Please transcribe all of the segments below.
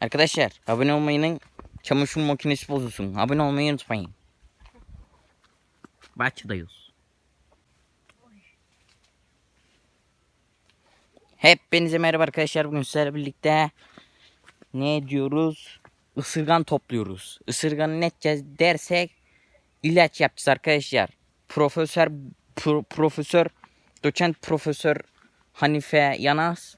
Arkadaşlar abone olmayının çamaşır makinesi bozulsun. Abone olmayı unutmayın. Bahçedayız. Hepinize merhaba arkadaşlar. Bugün sizlerle birlikte ne diyoruz? Isırgan topluyoruz. Isırganı ne edeceğiz dersek ilaç yapacağız arkadaşlar. Profesör pro- profesör doçent profesör Hanife Yanaz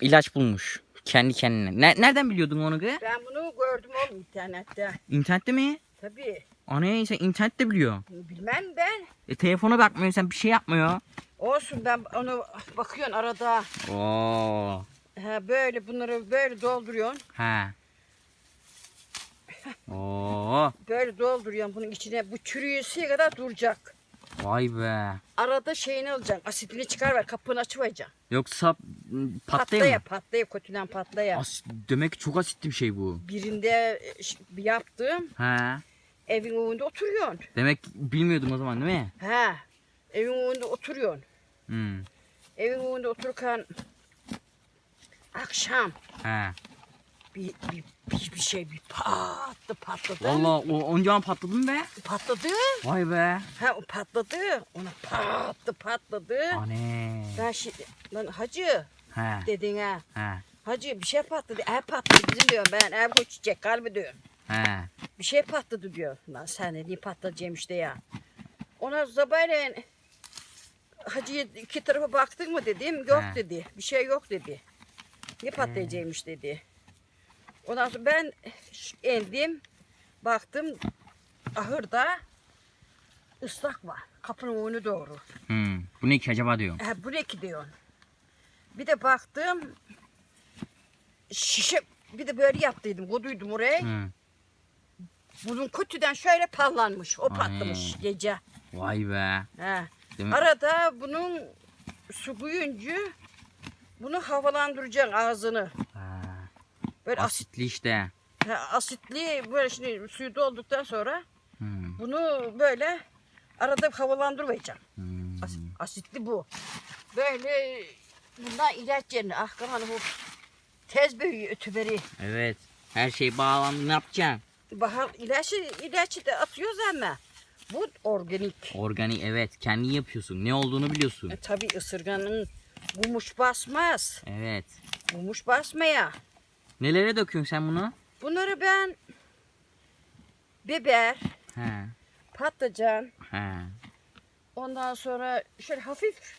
ilaç bulmuş kendi kendine. Ne- nereden biliyordun onu kız? Ben bunu gördüm oğlum internette. İnternette mi? Tabii. Ana sen internette biliyor. Bilmem ben. E, telefona bakmıyor sen bir şey yapmıyor. Olsun ben onu bakıyorsun arada. Oo. Ha, böyle bunları böyle dolduruyorsun. Ha. Oo. Böyle dolduruyorsun bunun içine. Bu çürüyesiye kadar duracak. Vay be. Arada şeyini alacaksın. Asitini çıkar ver. Kapını açıvereceksin. Yoksa m, patlaya Patlaya mı? patlaya kötüden patlaya. As demek ki çok asitli bir şey bu. Birinde e, yaptım. Ha. Evin önünde oturuyorsun. Demek bilmiyordum o zaman değil mi? Ha. Evin önünde oturuyorsun. Hmm. Evin önünde otururken akşam Ha. Bir, bir, bir, bir şey bir patladı patladı. Vallahi o onca patladın be. Patladı. Vay be. Ha o patladı. Ona patladı patladı. Ane. Ben şimdi lan hacı Ha. dedin ha. Ha. Hacı bir şey patladı. Ev patladı bizim diyorum ben. Ev koçacak kalbi diyorum. Ha. Bir şey patladı diyor. Lan sen ne diyeyim patlayacağım işte ya. Ona sabahleyin hacıya iki tarafa baktın mı dedim. Yok He. dedi. Bir şey yok dedi. Ne patlayacakmış dedi. Ondan sonra ben indim. Baktım ahırda ıslak var. Kapının önü doğru. Hmm. Bu ne ki acaba diyorum. Ha, bu ne ki diyorsun? Bir de baktım şişe bir de böyle yaptıydım. Koduydum oraya. Hı. Bunun kötüden şöyle pallanmış. O Ay. patlamış gece. Vay be. Değil mi? Arada bunun su kuyuncu bunu havalandıracaksın ağzını. Böyle asit, Asitli işte. ha, asitli böyle şimdi suyu dolduktan sonra Hmm. bunu böyle arada havalandırmayacaksın. Hmm. As- asitli bu. Böyle bundan ilaç yerine ah kaman bu tez büyüğü ötüberi. Evet. Her şey bağlandı ne yapacaksın? Bahar ilacı, ilacı da atıyoruz ama bu organik. Organik evet. Kendi yapıyorsun. Ne olduğunu biliyorsun. E, tabii ısırganın gumuş basmaz. Evet. Gumuş basmaya. Nelere döküyorsun sen bunu? Bunları ben biber, He. patlıcan, He. ondan sonra şöyle hafif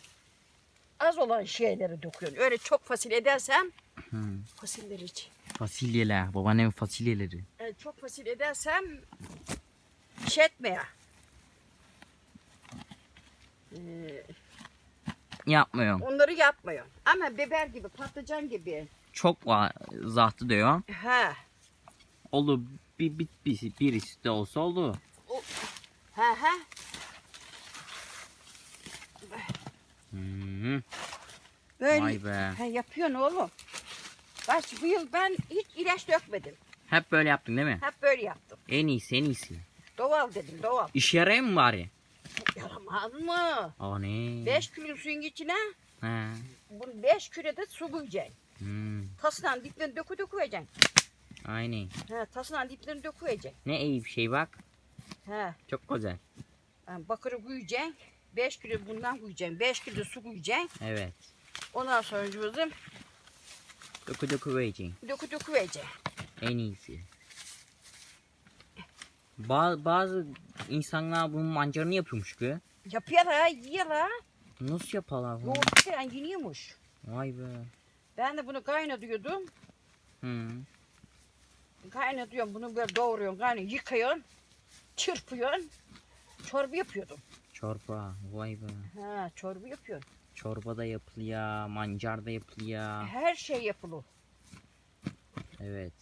az olan şeyleri döküyorum. Öyle çok fasil edersem Hı. fasilleri için. Fasulyeler. Babaannemin fasulyeleri. E, çok fasil edersem şey etmeye. E, Yapmıyorum. onları yapmıyorum. Ama biber gibi, patlıcan gibi. Çok var zahtı diyor. Ha. Oldu bir, bir, bir, birisi de olsa oldu. Ha ha. Hı. Böyle Vay be. Ha, yapıyorsun oğlum. Kaç bu yıl ben hiç ilaç dökmedim. Hep böyle yaptın değil mi? Hep böyle yaptım. En iyisi en iyisi. Doğal dedim doğal. İşe yarayın mı bari? Yaramaz mı? Aa ne? 5 kilo suyun içine He. bunu 5 kilo da su koyacaksın. Hmm. Tasından diplerini dökü döküvereceksin. Aynen. Ha, tasından diplerini döküvereceksin. Ne iyi bir şey bak. Ha, Çok güzel. yani bakırı koyacaksın. 5 kilo bundan koyacaksın. 5 kilo su koyacaksın. Evet. Ondan sonra cüzüm Doku doku vereceksin. dökü döküvereceksin. En iyisi. Ba- bazı insanlar bunun mancarını yapıyormuş ki. Yapıyorlar, yiyorlar. Nasıl yaparlar bunu? Yoğurt falan yeniyormuş. Vay be. Ben de bunu kaynatıyordum. Hı. Kaynatıyorum bunu böyle doğruyorsun, kaynıyor, yıkıyorsun, çırpıyorsun, çorba yapıyordum. Çorba. Vay be. Ha, çorba yapıyorsun. Çorba da yapılıyor. Mancar da yapılıyor. Her şey yapılır. Evet.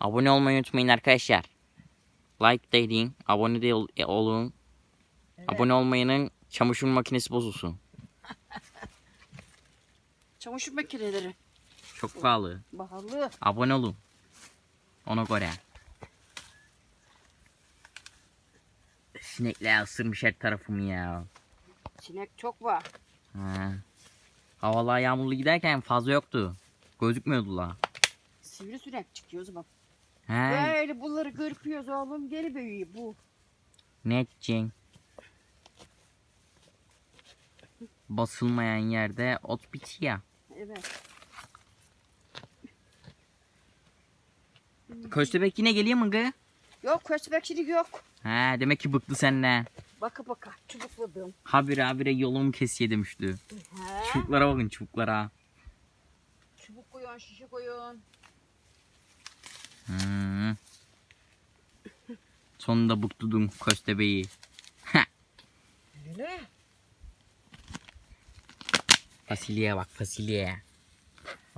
Abone olmayı unutmayın arkadaşlar. Like da edin. Abone de e, olun. Evet. Abone olmayanın çamaşır makinesi bozulsun. Çamaşır makineleri. Çok pahalı. Pahalı. Abone olun. Ona göre. Sinekler ısırmış her tarafımı ya. Sinek çok var. Ha. Havalar yağmurlu giderken fazla yoktu. Gözükmüyordu la. Sivri sürekli çıkıyor o zaman. He. Böyle bunları görpüyoruz oğlum. Geri büyüyor bu. Ne edeceksin? Basılmayan yerde ot bitiyor. Evet. Köstebek yine geliyor mu gı? Yok köstebekçilik yok. He demek ki bıktı senden. Baka baka çubukladım. Habire habire yolumu kesiye demişti. He. Çubuklara bakın çubuklara. Çubuk koyun, şişe koyun. Hmm. Sonunda bıktırdın köstebeği. Öyle. Fasulyeye bak fasulyeye.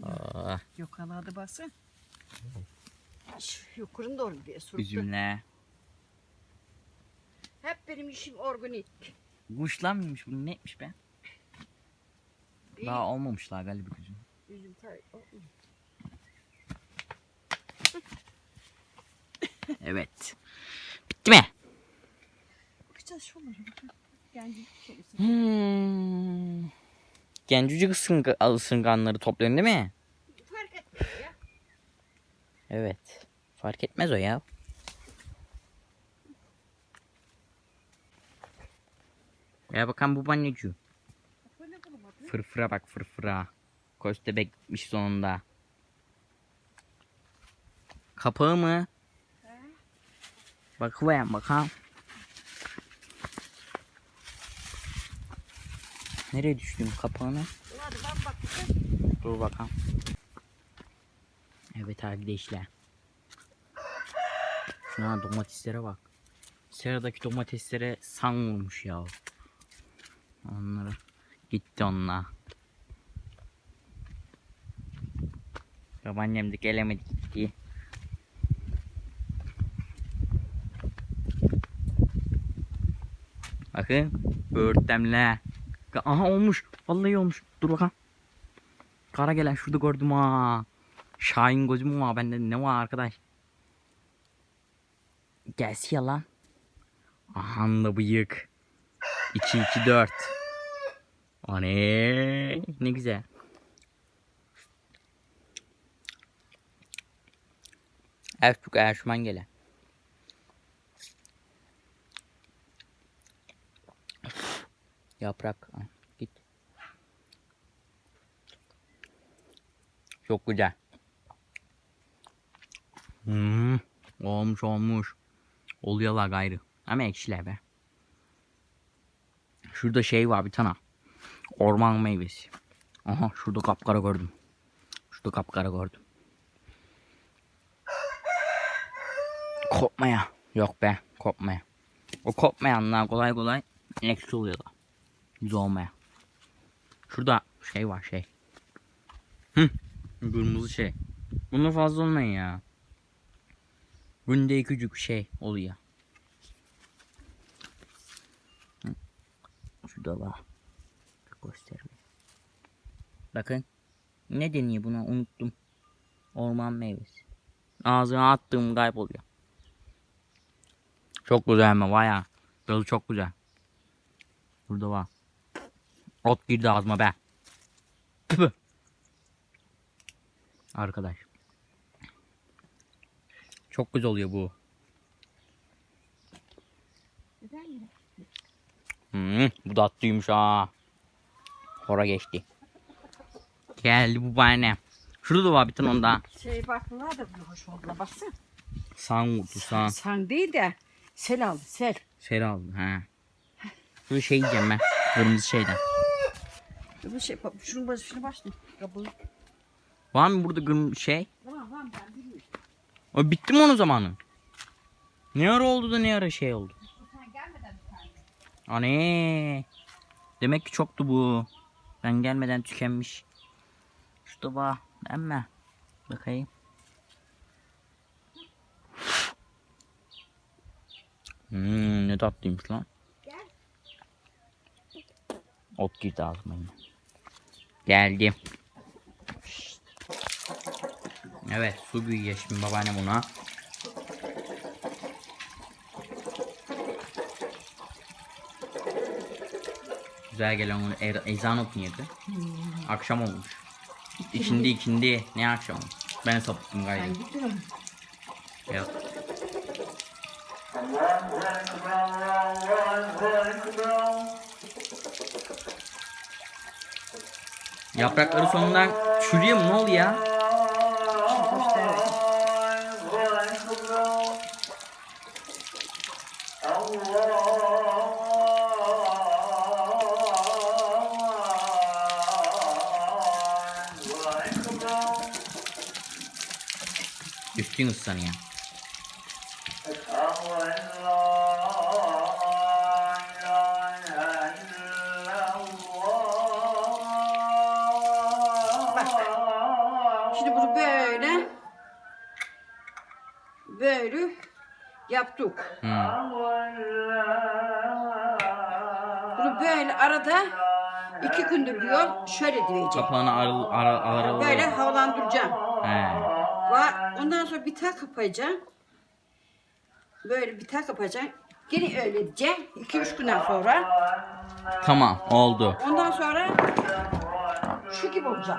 Aa, Yok aladı bası. Şu Yukarın doğru diye sürttü. üzümle. Hep benim işim organik. Kuşlar mıymış bu neymiş be? Bir Daha olmamışlar galiba kuzum. üzüm tay. Evet. Bitti mi? Bakacağız şunlara. Gencik şeysi. Hmm. Gencücük ısınga, ısınganları toplayın değil mi? Fark etmiyor ya. Evet. Fark etmez o ya. Ya bakan bu banyacı. Fırfıra bak fırfıra. Köstebek gitmiş sonunda. Kapağı mı? He. Bakıver bakalım. Nereye düştüm bakın. Dur bakalım. Evet arkadaşlar. Şuna domateslere bak. Seradaki domateslere san vurmuş ya. Onları gitti onunla. Babaannem de gelemedi gitti. Bakın böğürtlemle. Aha olmuş. Vallahi olmuş. Dur bakalım. Kara gelen şurada gördüm ha. Şahin gözüm var bende ne var arkadaş. Gelsi ya lan. Aha da bıyık. 2 2 4. O ne? Güzel. Erçuk Erşman gele. Yaprak. Git. Çok güzel. Hmm, olmuş olmuş. Oluyorlar gayrı. Ama ekşiler be. Şurada şey var bir tane. Orman meyvesi. Aha şurada kapkara gördüm. Şurada kapkara gördüm. Kopmaya. Yok be kopmaya. O kopmayanlar kolay kolay ekşi oluyorlar. Güzel olmaya. Şurada şey var şey. Hı. Kırmızı şey. Bunda fazla olmayın ya. Günde küçük şey oluyor. Şurada var. Göstereyim. Bakın. Ne deniyor buna unuttum. Orman meyvesi. Ağzına attığım kayboluyor. Çok güzel ama baya. Tadı çok güzel. Burada var. Ot girdi ağzıma be. Püh. Arkadaş. Çok güzel oluyor bu. Hmm, bu da tatlıymış ha. Hora geçti. Geldi bu bana. Şurada da var bir tane onda. Şey baktılar da bir hoş oldular baksana. San vurdu san. Sen değil de sel aldı sel. Seri aldı ha. Şurada şey yiyeceğim ben. Kırmızı şeyden. Bu şey şunun başı şunu başlayayım. Kabuğu. Var mı burada kırmızı şey? Tamam tamam ben bilmiyorum. O bitti mi onun zamanı? Ne ara oldu da ne ara şey oldu? Sen gelmeden. Anne. Demek ki çoktu bu. Ben gelmeden tükenmiş. Şurada var. Emme. Bakayım. Hmm, ne tatlıymış lan. Gel. Ot girdi ağzıma yine. Geldim. Evet su büyüyor şimdi babaannem ona. Güzel gelen onu er- ezan okunuyordu. Akşam olmuş. İkindi ikindi. Ne akşam? Ben sapıttım gayet. Ben gidiyorum. Ya. Yaprakları sonundan çürüyor mu? Ne oluyor ya? Üstün ıslanıyor. Yaptık. Hı. Bunu böyle arada iki gündür diyor şöyle diyeceğim. Kapağını arıl, ara, aralı. Böyle havalandıracağım. He. Ondan sonra bir tak kapayacağım. Böyle bir tak kapayacağım. Gene öyle diyeceğim. İki üç günden sonra. Tamam oldu. Ondan sonra şu gibi olacak.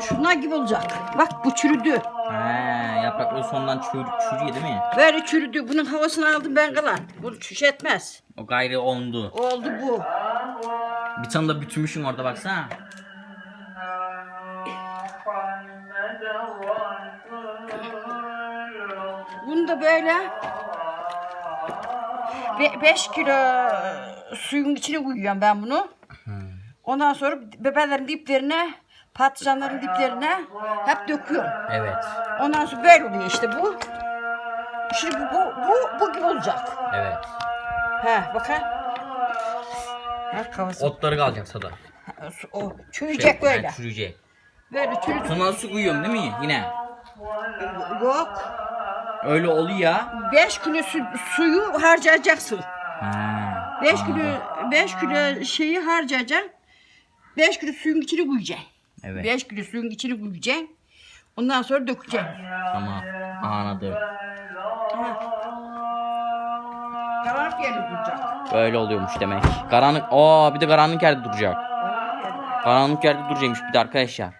Şunlar gibi olacak. Bak bu çürüdü. He, yaprakları sondan çür, çürüyor değil mi? Böyle çürüdü. Bunun havasını aldım ben kalan. Bunu çüş etmez. O gayrı oldu. Oldu bu. Bir tane da bütünmüşüm orada baksana. Bunu da böyle 5 kilo suyun içine koyuyorum ben bunu. Ondan sonra bebelerin diplerine, patlıcanların diplerine hep döküyorum. Evet. Ondan sonra böyle oluyor işte bu. Şimdi bu, bu, bu, bu gibi olacak. Evet. He bakın. Ha, kavası. Otları kalacak sada. O çürüyecek Şey, böyle. he, çürüyecek. Böyle çürüyecek. Sonra su koyuyorum değil mi yine? Yok. Öyle oluyor ya. 5 kilo su, suyu harcayacaksın. Ha. 5 kilo 5 kilo şeyi harcayacaksın. 5 kilo suyun içine koyacaksın. Evet. 5 kilo suyun içine koyacaksın. Ondan sonra dökeceksin. Tamam. Anladım. Karanlık yerine duracak. Böyle oluyormuş demek. Karanlık. Aa bir de karanlık yerde duracak. Karanlık yerde duracakmış bir de arkadaşlar.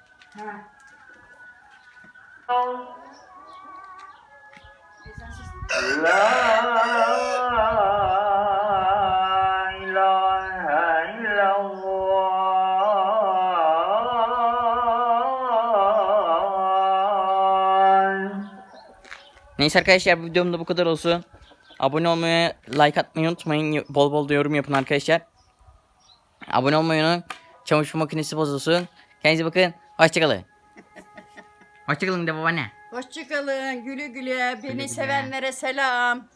Neyse arkadaşlar bu videom da bu kadar olsun. Abone olmayı, like atmayı unutmayın. Bol bol da yorum yapın arkadaşlar. Abone olmayı unutmayın. Çamaşır makinesi bozulsun. Kendinize bakın. Hoşçakalın. Hoşçakalın de babaanne. Hoşçakalın. Güle güle. Beni güle. sevenlere selam.